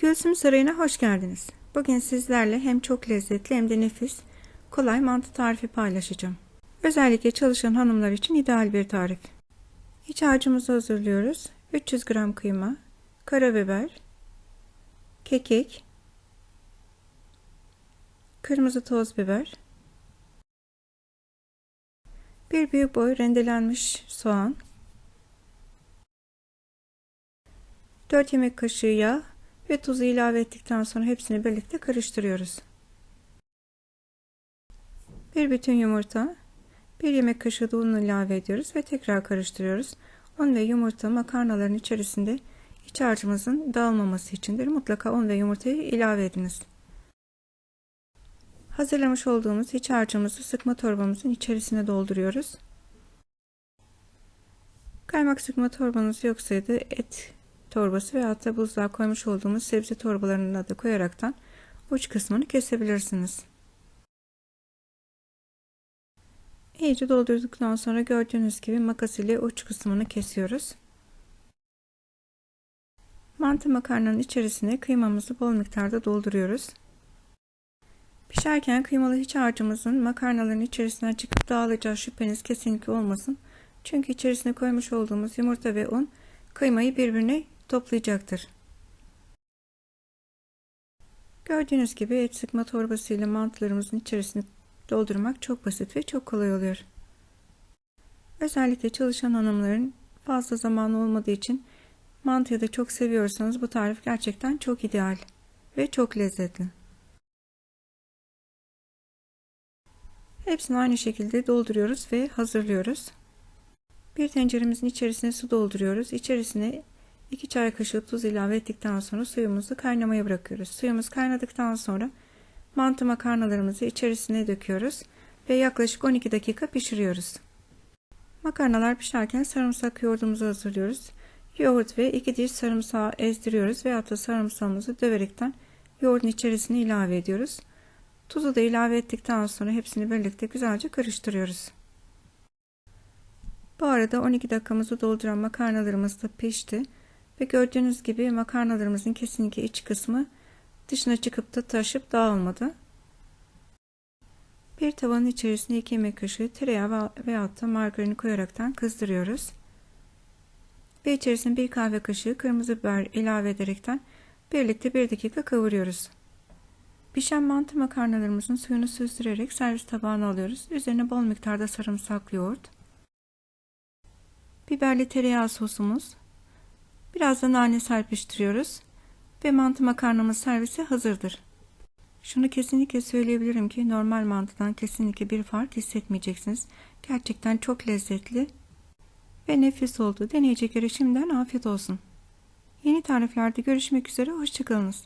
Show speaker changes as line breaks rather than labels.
Gülsüm Sarayı'na hoş geldiniz. Bugün sizlerle hem çok lezzetli hem de nefis, kolay mantı tarifi paylaşacağım. Özellikle çalışan hanımlar için ideal bir tarif. İç harcımızı hazırlıyoruz. 300 gram kıyma, karabiber, kekik, kırmızı toz biber, bir büyük boy rendelenmiş soğan, 4 yemek kaşığı yağ ve tuzu ilave ettikten sonra hepsini birlikte karıştırıyoruz. Bir bütün yumurta, bir yemek kaşığı da un ilave ediyoruz ve tekrar karıştırıyoruz. Un ve yumurta makarnaların içerisinde iç harcımızın dağılmaması içindir. Mutlaka un ve yumurtayı ilave ediniz. Hazırlamış olduğumuz iç harcımızı sıkma torbamızın içerisine dolduruyoruz. Kaymak sıkma torbanız yoksaydı et torbası veya da buzluğa koymuş olduğumuz sebze torbalarına da koyaraktan uç kısmını kesebilirsiniz. İyice doldurduktan sonra gördüğünüz gibi makas ile uç kısmını kesiyoruz. Mantı makarnanın içerisine kıymamızı bol miktarda dolduruyoruz. Pişerken kıymalı hiç harcımızın makarnaların içerisinden çıkıp dağılacağı şüpheniz kesinlikle olmasın. Çünkü içerisine koymuş olduğumuz yumurta ve un kıymayı birbirine toplayacaktır. Gördüğünüz gibi et sıkma torbası ile mantılarımızın içerisini doldurmak çok basit ve çok kolay oluyor. Özellikle çalışan hanımların fazla zamanı olmadığı için mantıyı da çok seviyorsanız bu tarif gerçekten çok ideal ve çok lezzetli. Hepsini aynı şekilde dolduruyoruz ve hazırlıyoruz. Bir tenceremizin içerisine su dolduruyoruz. İçerisine 2 çay kaşığı tuz ilave ettikten sonra suyumuzu kaynamaya bırakıyoruz. Suyumuz kaynadıktan sonra mantı makarnalarımızı içerisine döküyoruz ve yaklaşık 12 dakika pişiriyoruz. Makarnalar pişerken sarımsak yoğurdumuzu hazırlıyoruz. Yoğurt ve 2 diş sarımsağı ezdiriyoruz ve hatta sarımsağımızı döverekten yoğurdun içerisine ilave ediyoruz. Tuzu da ilave ettikten sonra hepsini birlikte güzelce karıştırıyoruz. Bu arada 12 dakikamızı dolduran makarnalarımız da pişti. Ve gördüğünüz gibi makarnalarımızın kesinlikle iç kısmı dışına çıkıp da taşıp dağılmadı. Bir tavanın içerisine 2 yemek kaşığı tereyağı veyahut da margarini koyaraktan kızdırıyoruz. Ve içerisine bir kahve kaşığı kırmızı biber ilave ederekten birlikte 1 dakika kavuruyoruz. Pişen mantı makarnalarımızın suyunu süzdürerek servis tabağına alıyoruz. Üzerine bol miktarda sarımsak yoğurt, biberli tereyağı sosumuz, Biraz da nane serpiştiriyoruz. Ve mantı makarnamız servisi hazırdır. Şunu kesinlikle söyleyebilirim ki normal mantıdan kesinlikle bir fark hissetmeyeceksiniz. Gerçekten çok lezzetli ve nefis oldu. Deneyeceklere şimdiden afiyet olsun. Yeni tariflerde görüşmek üzere. Hoşçakalınız.